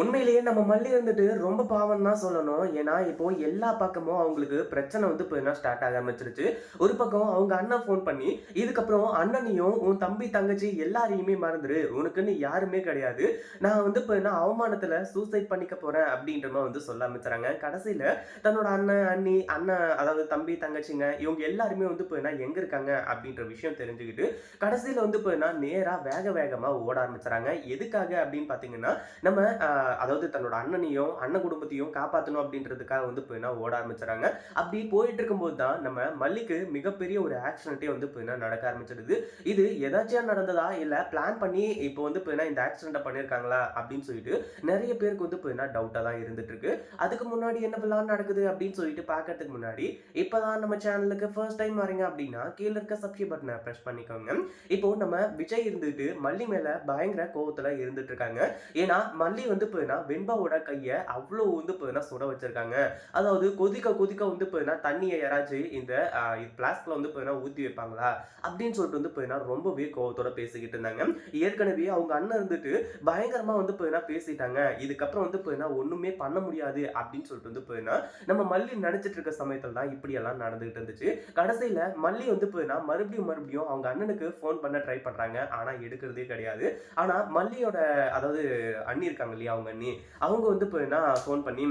உண்மையிலேயே நம்ம மல்லி இருந்துட்டு ரொம்ப பாவம் தான் சொல்லணும். ஏன்னா இப்போ எல்லா பக்கமும் அவங்களுக்கு பிரச்சனை வந்து இப்போ என்ன ஸ்டார்ட் ஆக ஆரம்பிச்சிருச்சு. ஒரு பக்கம் அவங்க அண்ணன் ஃபோன் பண்ணி இதுக்கப்புறம் அண்ணனையும் உன் தம்பி தங்கச்சி எல்லாரையுமே மறந்துரு. உனக்குன்னு யாருமே கிடையாது. நான் வந்து இப்போ என்ன அவமானத்தில் சூசைட் பண்ணிக்க போறேன் அப்படின்ற மாதிரி வந்து சொல்ல ஆரம்பிச்சுறாங்க. கடைசியில் தன்னோட அண்ணன் அண்ணி அண்ணன் அதாவது தம்பி தங்கச்சிங்க இவங்க எல்லாருமே வந்து இப்போ என்ன எங்கே இருக்காங்க அப்படின்ற விஷயம் தெரிஞ்சுக்கிட்டு கடைசியில் வந்து இப்போ என்ன நேராக வேக வேகமாக ஓட ஆரம்பிச்சுறாங்க. எதுக்காக அப்படின்னு பார்த்தீங்கன்னா நம்ம அதாவது தன்னோட அண்ணனையும் அண்ணன் குடும்பத்தையும் காப்பாற்றணும் அப்படின்றதுக்காக வந்து போயினா ஓட ஆரம்பிச்சுறாங்க. அப்படி போயிட்டு இருக்கும்போது தான் நம்ம மல்லிக்கு மிகப்பெரிய ஒரு ஆக்சிடென்ட்டே வந்து போயினா நடக்க ஆரம்பிச்சிடுது. இது எதாச்சியாக நடந்ததா? இல்லை பிளான் பண்ணி இப்போ வந்து போயினா இந்த ஆக்சிடென்ட்டை பண்ணியிருக்காங்களா அப்படின்னு சொல்லிட்டு நிறைய பேருக்கு வந்து போயினா டவுட்டாக தான் இருந்துட்டு இருக்கு. அதுக்கு முன்னாடி என்ன பிளான் நடக்குது அப்படின்னு சொல்லிட்டு பார்க்கறதுக்கு முன்னாடி இப்போ தான் நம்ம சேனலுக்கு ஃபர்ஸ்ட் டைம் வரீங்க அப்படின்னா கீழே இருக்க சப்ஸ்கிரைப் பட்டனை ப்ரெஸ் பண்ணிக்கோங்க. இப்போ நம்ம விஜய் இருந்துட்டு மல்லி மேலே பயங்கர கோவத்தில் இருந்துட்டு இருக்காங்க. ஏன்னா மல்லி வந்து போயினா வெண்பாவோட கையை அவ்வளோ வந்து பார்த்தீங்கன்னா சுட வச்சிருக்காங்க. அதாவது கொதிக்க கொதிக்க வந்து போயினா தண்ணியை யாராச்சும் இந்த பிளாஸ்க்ல வந்து போயினா ஊற்றி வைப்பாங்களா? அப்படின்னு சொல்லிட்டு வந்து பார்த்தீங்கன்னா ரொம்பவே கோவத்தோட பேசிக்கிட்டு இருந்தாங்க. ஏற்கனவே அவங்க அண்ணன் இருந்துட்டு பயங்கரமா வந்து பார்த்தீங்கன்னா பேசிட்டாங்க. இதுக்கப்புறம் வந்து பார்த்தீங்கன்னா ஒண்ணுமே பண்ண முடியாது அப்படின்னு சொல்லிட்டு வந்து போயினா நம்ம மல்லி நினைச்சிட்டு இருக்க சமயத்துல தான் இப்படி எல்லாம் நடந்துகிட்டு இருந்துச்சு. கடைசியில மல்லி வந்து போயினா மறுபடியும் மறுபடியும் அவங்க அண்ணனுக்கு ஃபோன் பண்ண ட்ரை பண்றாங்க. ஆனா எடுக்கிறதே கிடையாது. ஆனா மல்லியோட அதாவது அண்ணி இருக்காங்க இல்லையா பண்ணி அவங்க வந்து இப்போ என்ன ஃபோன் பண்ணி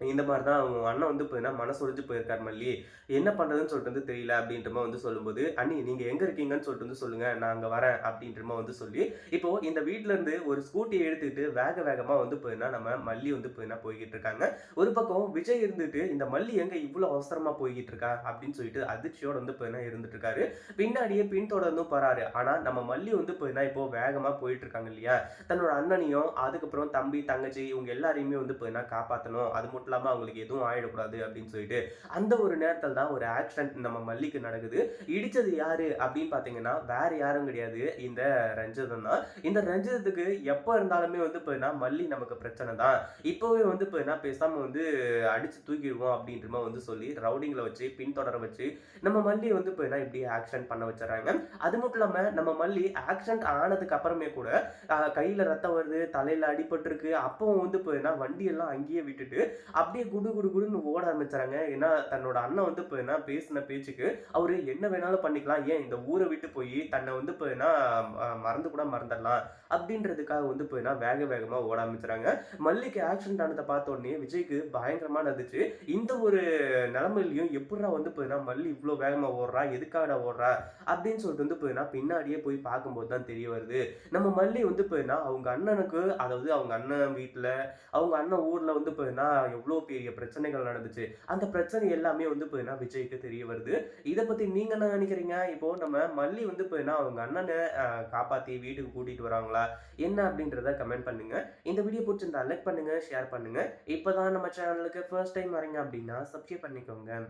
இந்த மாதிரி தான் அவங்க அண்ணன் வந்து இப்போ மனசு ஒழிஞ்சு போயிருக்கார் மல்லி. என்ன பண்ணுறதுன்னு சொல்லிட்டு வந்து தெரியல அப்படின்ற மாதிரி வந்து சொல்லும்போது அண்ணி நீங்கள் எங்கே இருக்கீங்கன்னு சொல்லிட்டு வந்து சொல்லுங்கள் நான் அங்கே வரேன் அப்படின்ற மாதிரி வந்து சொல்லி இப்போது இந்த வீட்டிலேருந்து இருந்து ஒரு ஸ்கூட்டியை எடுத்துக்கிட்டு வேக வேகமாக வந்து போயினா நம்ம மல்லி வந்து போயினா போய்கிட்டு இருக்காங்க. ஒரு பக்கம் விஜய் இருந்துட்டு இந்த மல்லி எங்கே இவ்வளோ அவசரமாக போய்கிட்டு இருக்கா? அப்படின்னு சொல்லிட்டு அதிர்ச்சியோடு வந்து போயினா இருந்துட்டு இருக்காரு. பின்னாடியே பின்தொடர்ந்தும் போகிறாரு ஆனால் நம்ம மல்லி வந்து போயினா இப்போ வேகமாக போயிட்டு இருக்காங்க இல்லையா? தன்னோட அண்ணனையும் அதுக்கப்புறம் தம்பி தங்கச்சி இவங்க எல்லாரையுமே வந்து போயினா காப்பாற்றணும் அது மட்டும் இல்லாமல் அவங்களுக்கு எதுவும் ஆயிடக்கூடாது அப்படின்னு சொல்லிட்டு அந்த ஒரு நேரத்தில் தான் ஒரு ஆக்சிடென்ட் நம்ம மல்லிக்கு நடக்குது. இடித்தது யார் அப்படின்னு பார்த்தீங்கன்னா வேற யாரும் கிடையாது. இந்த ரஞ்சிதம் தான். இந்த ரஞ்சிதத்துக்கு எப்போ இருந்தாலுமே வந்து போயின்னா மல்லி நமக்கு பிரச்சனை தான். இப்போவே வந்து போயினா பேசாமல் வந்து அடித்து தூக்கிடுவோம் அப்படின்ற மாதிரி வந்து சொல்லி ரவுடிங்களை வச்சு பின்தொடர வச்சு நம்ம மல்லி வந்து போயினா இப்படி ஆக்சிடென்ட் பண்ண வச்சுறாங்க அது மட்டும் இல்லாமல் நம்ம மல்லி ஆக்சிடென்ட் ஆனதுக்கு அப்புறமே கூட கையில் ரத்தம் வருது தலையில் அடிபட்டிருக்கு. அப்பவும் வந்து போயினா வண்டியெல்லாம் அங்கேயே விட்டுட்டு அப்படியே குடு குடு குடுன்னு ஓட ஆரம்பிச்சாங்க ஏன்னா தன்னோட அண்ணன் வந்து இப்போ என்ன பேசின பேச்சுக்கு அவர் என்ன வேணாலும் பண்ணிக்கலாம். ஏன் இந்த ஊரை விட்டு போய் தன்னை வந்து இப்போ என்ன மறந்து கூட மறந்துடலாம் அப்படின்றதுக்காக வந்து போயினா வேக வேகமாக ஓட ஆரம்பிச்சுறாங்க மல்லிக்கு ஆக்சிடென்ட் ஆனதை பார்த்த உடனே விஜய்க்கு பயங்கரமாக இருந்துச்சு இந்த ஒரு நிலமையிலையும் எப்படா வந்து போயினா மல்லி இவ்வளோ வேகமாக ஓடுறா? எதுக்காக ஓடுறா? அப்படின்னு சொல்லிட்டு வந்து போயினா பின்னாடியே போய் பார்க்கும்போது தான் தெரிய வருது. நம்ம மல்லி வந்து போயினா அவங்க அண்ணனுக்கு அதாவது அவங்க அண்ணன் வீட்டில் அவங்க அண்ணன் ஊரில் வந்து போயினா இவ்வளோ பெரிய பிரச்சனைகள் நடந்துச்சு. அந்த பிரச்சனை எல்லாமே வந்து போயினா விஜய்க்கு தெரிய வருது. இதை பற்றி நீங்க என்ன நினைக்கிறீங்க? இப்போ நம்ம மல்லி வந்து போயினா அவங்க அண்ணனை காப்பாற்றி வீட்டுக்கு கூட்டிட்டு வராங்களா? என்ன அப்படின்றத கமெண்ட் பண்ணுங்க. இந்த வீடியோ பிடிச்சிருந்தா லைக் பண்ணுங்க ஷேர் பண்ணுங்க. இப்போதான் நம்ம சேனலுக்கு ஃபர்ஸ்ட் டைம் வரீங்க அப்படின்னா சப்ஸ்கிரைப் பண்ணிக்கோங்க.